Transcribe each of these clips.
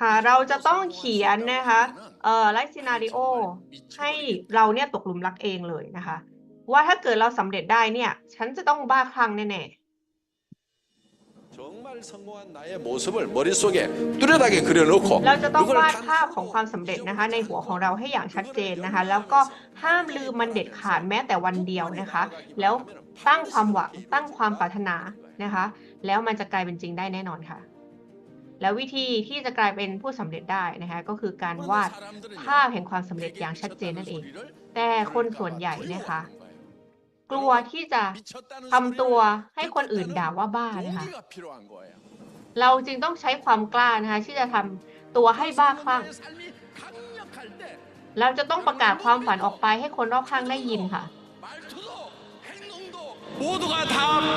ค่ะ เราจะต้องเขียนนะคะเอ่อไลฟ์ซีนาริโอให้เราเนี่ยตกหลุมรักเองเลยนะคะ ว่าถ้าเกิดเราสำเร็จได้เนี่ย ฉันจะต้องบ้าคลั่งแน่ 정말 성공한 나의 모습을 머릿속에 뚜렷하게 그려놓고 ๆ เราจะต้อง 그걸 วาด 단 ภาพของความสำเร็จนะคะ ในหัวของเราให้อย่างชัดเจนนะคะ แล้วก็ห้ามลืมมันเด็ดขาดแม้แต่วันเดียวนะคะ แล้วตั้งความหวังตั้งความปรารถนานะคะ แล้วมันจะกลายเป็นจริงได้แน่นอนค่ะ แล้ววิธีที่จะกลายเป็นผู้สำเร็จได้นะคะก็คือการวาดภาพแห่งความสำเร็จอย่างชัดเจนนั่นเอง แต่คนส่วนใหญ่เนะคะ กลัวที่จะทำตัวให้คนอื่นด่าว่าบ้านะคะเราจึงต้องใช้ความกล้านะคะที่จะทำตัวให้บ้าคลั่งเราจะต้องประกาศความฝันออกไปให้คนรอบข้างได้ยินค่ะ 모두가 다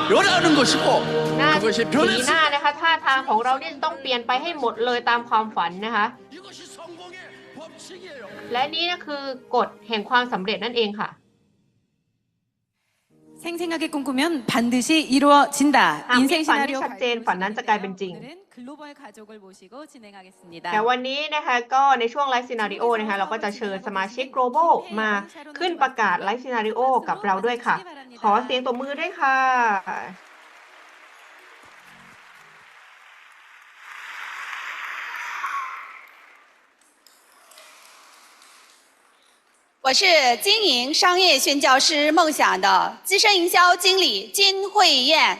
변하는 것이고 หน้า 그것이 สีห 변했을 น้านะคะท่าทางของเราเนี่ยจะต้องเปลี่ยนไปให้หมดเลยตามความฝันนะคะ 이것이 성공의 법칙이에요. และนี่ก็คือกฎแห่งความสำเร็จนั่นเองค่ะ 생생하게 꿈꾸면 반드시 이루어진다. 아, 인생 미- 시나리오 반드시 젠, 반난 자가 벤징. 오늘은 글로벌 가족을 모시고 진행하겠습니다. แต่วันนี้นะคะก็ในช่วงไลฟ์ซีนาริโอนะคะเราก็จะเชิญสมาชิก global มาขึ้นประกาศไลฟ์ซีนาริโอกับเราด้วยค่ะ ขอเสียงตบมือด้วยค่ะ 我是经营商业宣教师梦想的资深营销经理金慧燕。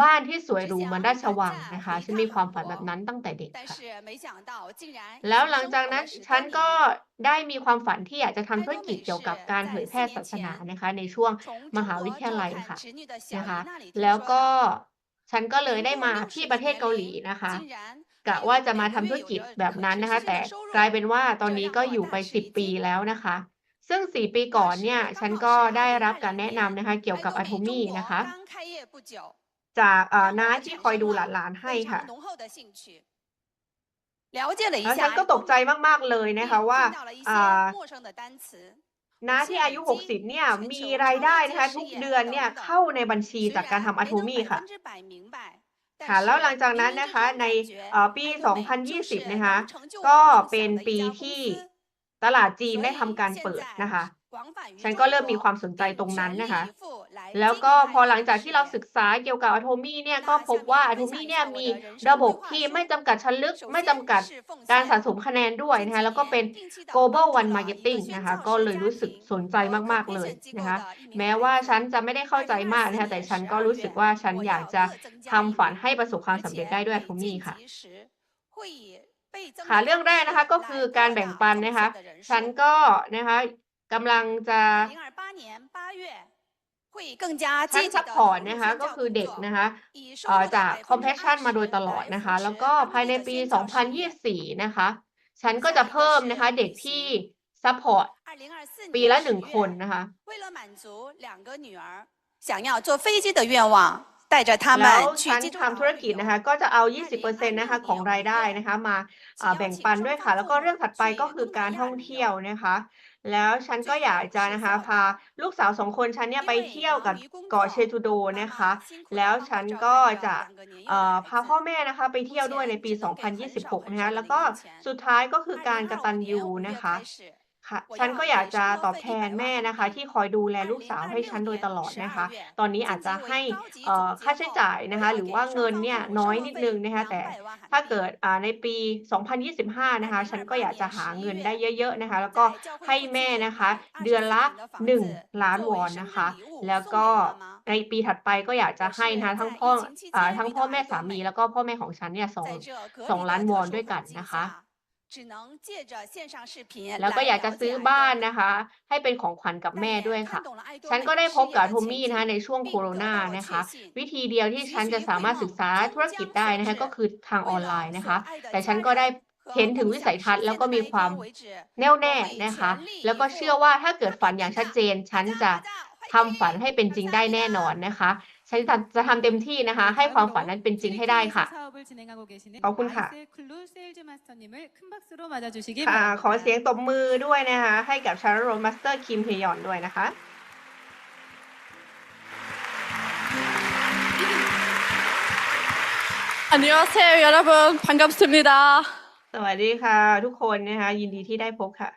บ้านที่สวยหรูมืนราชวังนะคะฉันมีความฝันแบบนั้นตั้งแต่เด็กค่ะแล้วหลังจากนั้นฉันก็ได้มีความฝันที่อยากจะทำธุรกิจเกี่ยวกับการเผยแพร่ศาสนานะคะ ในช่วงมหาวิทยาลัยค่ะนะคะ แล้วก็ฉันก็เลยได้มาที่ประเทศเกาหลีนะคะกะว่าจะมาทำธุรกิจแบบนั้นนะคะ แต่กลายเป็นว่าตอนนี้ก็อยู่ไป 10 ปีแล้วนะคะ ซึ่ง 4 ปีก่อนเนี่ย ฉันก็ได้รับการแนะนำนะคะ เกี่ยวกับอะโทมี่นะคะ จากน้าที่คอยดูหลานๆให้ค่ะแล้วฉันก็ตกใจมากๆเลยนะคะว่าน้าที่อายุ 60 เนี่ย มีรายได้นะคะทุกเดือนเนี่ยเข้าในบัญชีจากการทำอะโทมี่ค่ะค่ะแล้วหลังจากนั้นนะคะในปี 2020 นะคะ ก็เป็นปีที่ตลาดจีนได้ทำการเปิดนะคะ ฉันก็เริ่มมีความสนใจตรงนั้นนะคะ แล้วก็พอหลังจากที่เราศึกษาเกี่ยวกับอะโทมี่เนี่ยก็พบว่าอะโทมี่เนี่ยมีระบบที่ไม่จำกัดชั้นลึก ไม่จำกัดการสะสมคะแนนด้วยนะคะ แล้วก็เป็น global one marketing นะคะ ก็เลยรู้สึกสนใจมาก ๆ เลยนะคะ แม้ว่าฉันจะไม่ได้เข้าใจมากนะคะ แต่ฉันก็รู้สึกว่าฉันอยากจะทำฝันให้ประสบความสำเร็จได้ด้วยอะโทมี่ค่ะค่ะเรื่องแรกนะคะก็คือการแบ่งปันนะคะ ฉันก็นะคะ กำลังจะทั้งซัพพอร์ตนะคะก็คือเด็กนะคะเอ่อจาก Compassion มาโดยตลอดนะคะ แล้วก็ภายในปี 2024 นะคะ ฉันก็จะเพิ่มนะคะเด็กที่ซัพพอร์ตปีละหนึ่งคนนะคะ 为了满足两个女儿想要坐飞机的愿望，带着他 แล้ว 们去 ฉัน 济州岛 ทำธุรกิจนะคะ ก็จะเอา 20%นะคะของรายได้นะคะ มาอ่าแบ่งปันด้วยค่ะ แล้วก็เรื่องถัดไปก็คือการท่องเที่ยวนะคะ แล้วฉันก็อยากจะนะคะ พาลูกสาวสองคนฉันเนี่ยไปเที่ยวกับเกาะเชจูโดนะคะ แล้วฉันก็จะเอ่อพาพ่อแม่นะคะ ไปเที่ยวด้วยในปี 2026 นะคะ แล้วก็สุดท้ายก็คือการกตัญญูนะคะ ค่ะ ฉันก็อยากจะตอบแทนแม่นะคะ ที่คอยดูแลลูกสาวให้ฉันโดยตลอดนะคะ ตอนนี้อาจจะให้เอ่อค่าใช้จ่ายนะคะ หรือว่าเงินเนี่ยน้อยนิดนึงนะคะ แต่ถ้าเกิดอ่าในปี 2025 นะคะ ฉันก็อยากจะหาเงินได้เยอะๆนะคะ แล้วก็ให้แม่นะคะ เดือนละ 1 ล้านวอนนะคะ แล้วก็ในปีถัดไปก็อยากจะให้นะคะทั้งพ่ออ่าทั้งพ่อแม่สามีแล้วก็พ่อแม่ของฉันเนี่ยสองสองล้านวอนด้วยกันนะคะ แล้วก็อยากจะซื้อบ้านนะคะ ให้เป็นของขวัญกับแม่ด้วยค่ะ ฉันก็ได้พบกับโทมี่นะคะในช่วงโควิดนะคะ วิธีเดียวที่ฉันจะสามารถศึกษาธุรกิจได้นะคะก็คือทางออนไลน์นะคะ แต่ฉันก็ได้เห็นถึงวิสัยทัศน์แล้วก็มีความแน่วแน่นะคะ แล้วก็เชื่อว่าถ้าเกิดฝันอย่างชัดเจน ฉันจะทำฝันให้เป็นจริงได้แน่นอนนะคะ ฉันจะทำเต็มที่นะคะ ให้ความฝันนั้นเป็นจริงให้ได้ค่ะ ขอบคุณค่ะค่ะ ขอเสียงตบมือด้วยนะคะ ให้กับชาร์ลโรมาสเตอร์คิมเฮยอนด้วยนะคะอันนี้ว่าเซ안녕하세요여러분반갑습니다สวัสดีค่ะ ทุกคนนะคะ ยินดีที่ได้พบค่ะ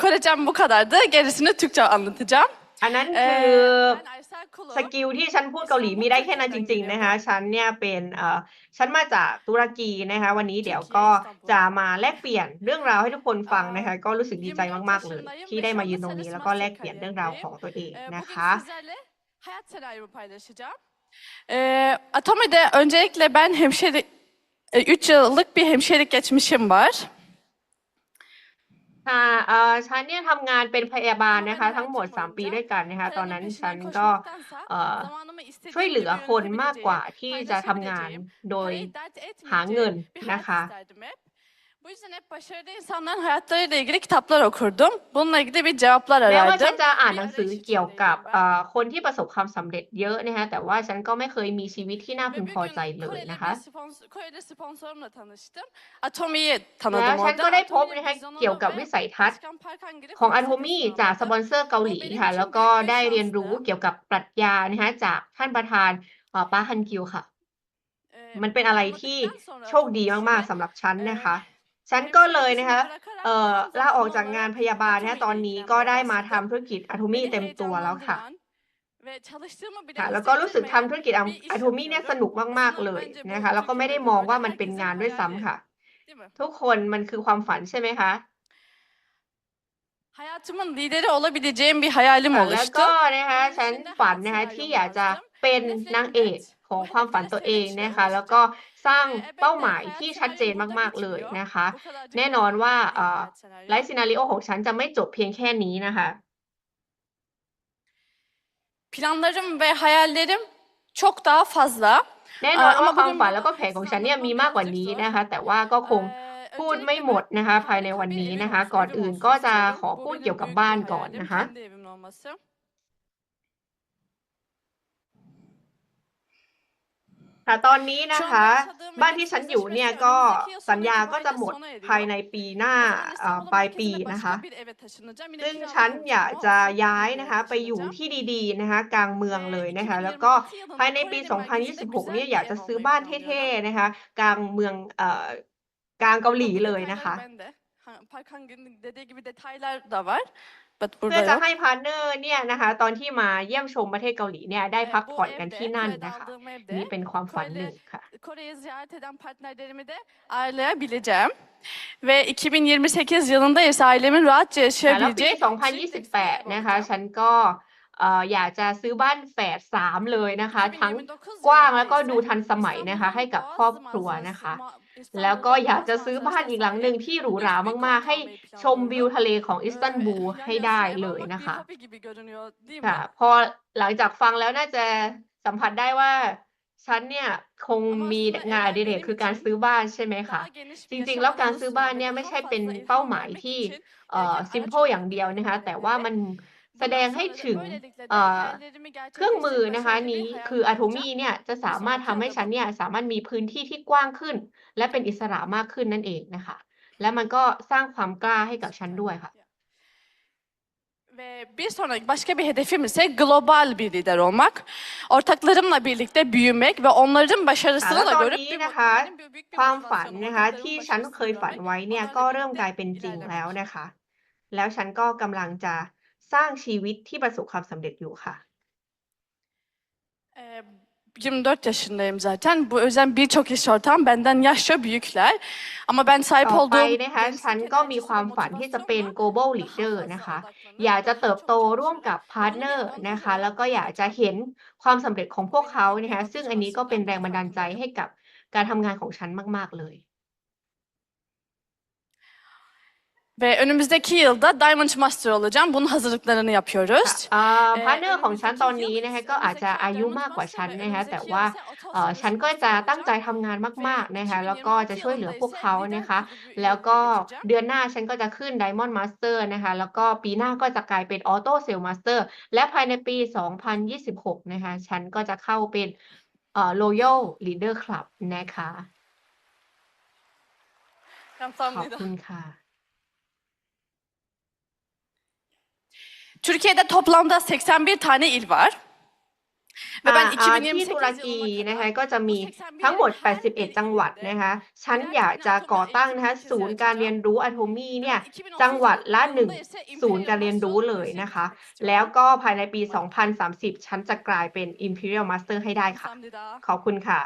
คุณเจมส์บุกการ์ดจะเกิดสื่อทุ레짱 목하다드 게리스는 특정 안문트장 อันนั้น Eee, คือ ben Aysel Kulu. สกิลที่ฉันพูดเกาหลีมีได้แค่นั้นจริง ๆ นะคะ ฉันเนี่ยเป็นเอ่อฉันมาจากตุรกีนะคะ วันนี้เดี๋ยวก็จะมาแลกเปลี่ยนเรื่องราวให้ทุกคนฟังนะคะ ก็รู้สึกดีใจมากๆเลยที่ได้มายืนตรงนี้แล้วก็แลกเปลี่ยนเรื่องราวของตัวเอง Eee, นะ bugün คะ sizlerle hayat senaryomu paylaşacağım. Eee Atomi'de öncelikle ben hemşire, 3 yıllık bir hemşirelik geçmişim var. ค่ะเอ่อฉันเนี่ยทำงานเป็นพยาบาลนะคะ ทั้งหมด 3 ปีด้วยกันนะคะ ตอนนั้นฉันก็เอ่อช่วยเหลือคนมากกว่าที่จะทำงานโดยหาเงินนะคะ Bu yüzden hep başarılı insanların hayatlarıyla ilgili kitaplar okurdum. Bununla ilgili bir cevaplar แม้ว่าฉั arardım. นจะอ่านหนังสือเกี่ยวกับเอ่อคนที่ประสบความสำเร็จเยอะนะคะแต่ว่าฉันก็ไม่เคยมีชีวิตที่น่าพึ Ve ง bir พอ gün ใจเลย Koreli นะคะ bir sponsor, Koreli sponsorumla tanıştım. Atomi'yi แล้ว tanıdım ฉัน orada. ก็ได้พบ Atomi'nin นะคะ vizyonunu เกี่ยวกับ ve วิสัยทัศน์ Başkan Park Hangir'i ของ felsefesini Atomy จากสปอนเซอร์เกาหลี O benim ค่ะ için แล้วก็ büyük bir ได้เรียนรู้ şanstı. เกี่ยวกับปรัชญานะคะจากท่านประธานเอ่อปาฮันกิวค่ะ Ee, มันเป็นอะไรที่ tanıdıktan sonra โชคดีมากๆ Atomi'yi สำหรับฉัน Ee, นะคะ ฉันก็เลยนะคะ hemşirelik เอ่อ bırakarak ลาออก tam จากงาน zamanlı พยาบาลนะคะตอนนี้ Atomi'yle ก็ได้มา başladım. ทำธุรกิจอะโทมี่ Beni เต็มตัวแล้วค่ะ heyecanlandıran ve çalıştığımı bile ค่ะแล้วก็รู้สึกทำ hissettirmeyen ธุรกิจ bir iş อะโทมี่เนี่ย yapıyorum. สนุกมากๆ Aslında เลย bence bu นะคะแล้วก็ไม่ได้ Türkiye'de มอง böyle ว่ามันเป็น herkesin งานด้วยซ้ำ hayali. ค่ะ Değil mi? ทุกคนมันคือความฝันใช่ไหมคะ Hayatımın lideri olabileceğim bir hayalim ค่ะแล้ว oluştu. ก็นะคะฉัน Öncesinde ฝัน hayat นะคะที่ senaryomu อยากจะ yazdım. เป็นนางเอก ของความฝันตัวเองนะคะแล้วก็สร้าง Ve elbette เป้าหมาย hayat ที่ชัดเจน senaryom burada มากๆเลย bitmiyor. นะคะ Bu kadarcık แน่นอนว่า benim เอ่อ hayat ไลฟ์ซีนาริโอของฉันจะไม่จบเพียงแค่นี้นะคะ Planlarım ve hayallerim çok daha fazla. แน่นอนเอ่อว่าเอามาความพูดฝันแล้วก็แผนของฉันเนี่ยมีมากกว่านี้นะคะ แต่ว่าก็คง Ee, พูด öncelikle ไม่หมด ben นะคะ ภายใน harika วัน bir นี้ evim นะคะ olsun, ก่อน evim อื่น olsun ก็จะ istiyorum. ขอ Bu พูด benim เกี่ยวกับ büyük บ้าน bir ก่อน hayalim, นะคะ ค่ะตอนนี้นะคะ บ้านที่ฉันอยู่เนี่ยก็สัญญาก็จะหมดภายในปีหน้า O zaman เอ่อ İstanbul'un ปลายปี merkezine นะคะ başka bir eve taşınacağım. Yine ซึ่ง kiralık ฉันอยาก olacak จะ ama o ย้าย bir นะคะ eve ไปอยู่ taşınacağım. ที่ดีๆนะคะกลางเมืองเลยนะคะ Ve แล้วก็2026 yılında ภายในปี Kore'nin merkezinde 2026 güzel เนี่ย bir อยากจะ ev ซื้อ almayı บ้าน planlıyorum. เท่ๆนะคะกลางเมืองเอ่อกลางเกาหลีเลยนะคะ Detayları bende. Ha, Park Hangir'in dediği gibi detaylar da var. But เพื่อ burada จะ yok. ให้พาร์ทเนอร์เนี่ยนะคะ ตอนที่มาเยี่ยมชมประเทศเกาหลีเนี่ยได้ Ee, พัก bu ผ่อนกัน evde, ที่นั่น Kore'de นะคะ aldığım นี่ evde เป็นความฝันหนึ่งค่ะ Kore'yi ziyaret eden partnerlerimi de ağırlayabileceğim. Ve 2028 yılında ise ailemin rahatça ค่ะแล้วปี yaşayabileceği çift destek 2028 นะคะ olacağım. ฉันก็เอ่ออยากจะซื้อบ้านแฝดสามเลยนะคะ ทั้ง2029กว้าง yılında แล้วก็ ise ดูทันสมัยนะคะ ให้กับ İstanbul'un ครอบ Boğaz ครัว manzarası- นะคะ ma- แล้วก็อยากจะซื้อบ้านอีกหลังหนึ่งที่หรูหรามาก ๆ ให้ชมวิวทะเลของอิสตันบูลให้ได้เลยนะคะค่ะพอหลังจากฟังแล้วน่าจะสัมผัสได้ว่าฉันเนี่ยคงมีงานอดิเรกคือการซื้อบ้านใช่ไหมคะจริงๆ แล้วการซื้อบ้านเนี่ยไม่ใช่เป็นเป้าหมายที่เอ่อ simple อย่างเดียวนะคะ แต่ว่ามัน แส Bundan ดงให้ sonra da ถึง böylelikle de เอ่อ hayallerimi เครื่องมือ gerçekleştirip นะคะ başarılı นี้ bir คือ hayat อะโท kuracağım. มี่เนี่ยจะ Bir สามารถ sonraki ทำให้ฉัน adımım. เนี่ยสามารถมีพื้นที่ที่กว้างขึ้น และเป็นอิสระมากขึ้นนั่นเองนะคะ และมันก็สร้างความกล้าให้กับฉันด้วยค่ะ Ve bir sonraki başka bir hedefim ise global bir lider olmak. Ortaklarımla birlikte büyümek ve onların ค่ะ başarısını แล้ว da ตอน görüp นี้ bir นะคะ mot- benim bir- büyük bir ความฝัน motivasyonum นะคะ ortaklarımın ที่ฉัน başarısını เคยฝัน görmek, ไว้เนี่ย onlarla ก็เริ่ม birlikte กลายเป็นจริง ilerlemek. แล้วนะคะ แล้วฉันก็กำลังจะ สร้างชีวิตที่ประสบความสำเร็จอยู่ค่ะ Ee, 24 yaşındayım zaten. Bu yüzden birçok iş ortağım benden yaşça büyükler. Ama ben sahip ต่อไป olduğum นะคะ gençlik ฉันก็มี enerjisi ความ ve ฝันที่จะเป็น motivasyonla global daha leader fazla นะคะ odaklanıp อยากจะเติบโต çok ร่วมกับ çalışarak พาร์ทเนอ bunu ร์ onlarla นะคะ แล้วก็อยากจะเห็นความสำเร็จของพวกเขานะคะ ซึ่งอันนี้ก็เป็นแรงบันดาลใจให้กับการทำงานของฉันมาก ๆ เลย Ve önümüzdeki yılda Diamond Master olacağım. Bunun hazırlıklarını yapıyoruz. พาร์ทเนอร์ของฉันตอนนี้นะคะก็อาจจะอายุมากกว่าฉันนะคะแต่ว่าเอ่อฉันก็จะตั้งใจทำงานมากๆนะคะแล้วก็จะช่วยเหลือพวกเขานะคะ แล้วก็เดือนหน้าฉันก็จะขึ้น Diamond Master นะคะ แล้วก็ปีหน้าก็จะกลายเป็น Auto Sale Master และภายในปี 2026 นะคะ ฉันก็จะเข้าเป็นเอ่อ Royal Leader Club นะคะ ขอบ Kamsahamnida. คุณค่ะ Türkiye'de toplamda 81 tane il var. Ve อ่า ben อ่า2028ที่ตุรกี yılına นะคะ kadar ก็จะมี81ทั้งหมด her biri 81 จังหวัด şekilde นะคะฉัน her อยาก birine จะ atomi ก่อตั้งนะคะ eğitim ศูนย์การเรียนรู้อะโทมี่เนี่ย2030จังหวัดละหนึ่ง yılında ise ศูนย์ Imperial การเรียนรู้ Master เลยนะคะ olmak istiyorum. แล้วก็ภายในปี 2030 ฉันจะกลายเป็น Imperial Master ให้ได้ค่ะ Kamsahamnida. ขอบคุณค่ะ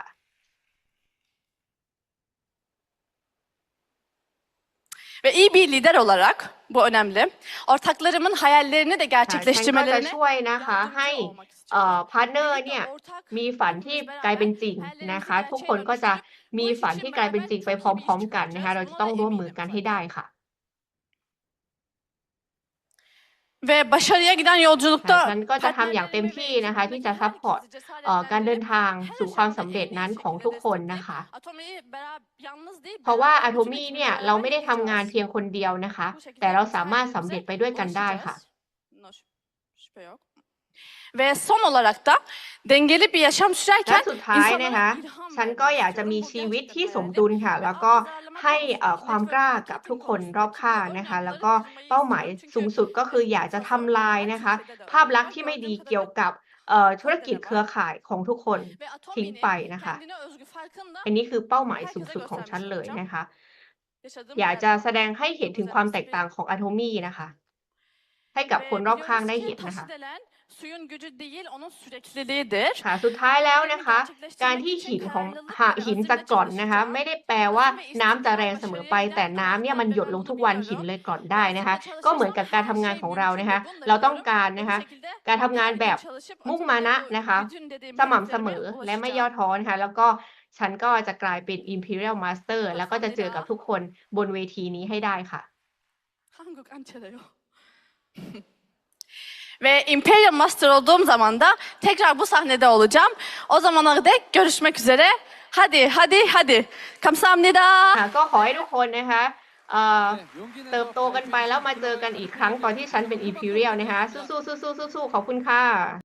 Ve iyi bir lider olarak bu önemli. Ortaklarımın hayallerini de ค่ะฉันก็จะ gerçekleştirmelerine ช่วยนะคะให้ yardımcı olmak เอ่อ istiyorum. พาร์ทเนอร์เนี่ยมีฝันที่กลายเป็นจริงนะคะทุกคนก็จะมีฝันที่กลายเป็นจริง ไปพร้อม ๆ กันนะคะ เราจะต้องร่วมมือกันให้ได้ค่ะ Ve başarıya giden ค่ะ yolculukta ฉันก็จะทำอย่างเต็มที่นะคะ ที่จะซัพพอร์ตเอ่อการเดินทางสู่ความสำเร็จนั้นของทุกคนนะคะ เพราะว่าอะโทมี่เนี่ยเราไม่ได้ทำงานเพียงคนเดียวนะคะ แต่เราสามารถสำเร็จไปด้วยกันได้ค่ะ Ve son olarak da dengeli bir yaşam และ sürerken สุดท้ายนะคะ insanlara ilham ฉันก็อยากจะมีชีวิตที่สมดุลค่ะ แล้วก็ให้เอ่อความกล้ากับทุกคนรอบข้างนะคะ แล้วก็เป้าหมายสูงสุดก็คืออยากจะทำลายนะคะ ภาพลักษณ์ที่ไม่ดีเกี่ยวกับเอ่อธุรกิจเครือข่ายของทุกคน Ve ทิ้ง Atomi'nin ไปนะคะ kendine özgü farkını da อันนี้คือเป้าหมายสูงสุดของฉันเลยนะคะอยากจะแสดงให้เห็นถึงความแตกต่างของอะโทมี่นะคะ ให้กับคนรอบข้างได้เห็นนะคะ Suyun gücü değil, onun sürekliliğidir. ค่ะสุดท้ายแล้วนะคะ การที่หินของหาหินจะกร่อนนะคะ ไม่ได้แปลว่าน้ำจะแรงเสมอไป แต่น้ำเนี่ยมันหยดลงทุกวันหินเลยกร่อนได้นะคะ ก็เหมือนกับการทำงานของเรานะคะ เราต้องการนะคะ การทำงานแบบมุ่งมานะนะคะ สม่ำเสมอและไม่ย่อท้อนะคะ แล้วก็ฉันก็จะกลายเป็น Imperial Master แล้วก็จะเจอกับทุกคนบนเวทีนี้ให้ได้ค่ะ Hanguk Ançeleo. Ve Imperial Master olduğum zaman da tekrar bu sahnede olacağım. O zamana dek görüşmek üzere. Hadi, hadi, hadi. Kamsahamnida. ค่ะก็ขอให้ทุกคนนะคะเอ่อเติบโตกันไปแล้วมาเจอกันอีกครั้งตอนที่ฉันเป็น Imperial นะคะ สู้ๆสู้ๆสู้ๆขอบคุณค่ะ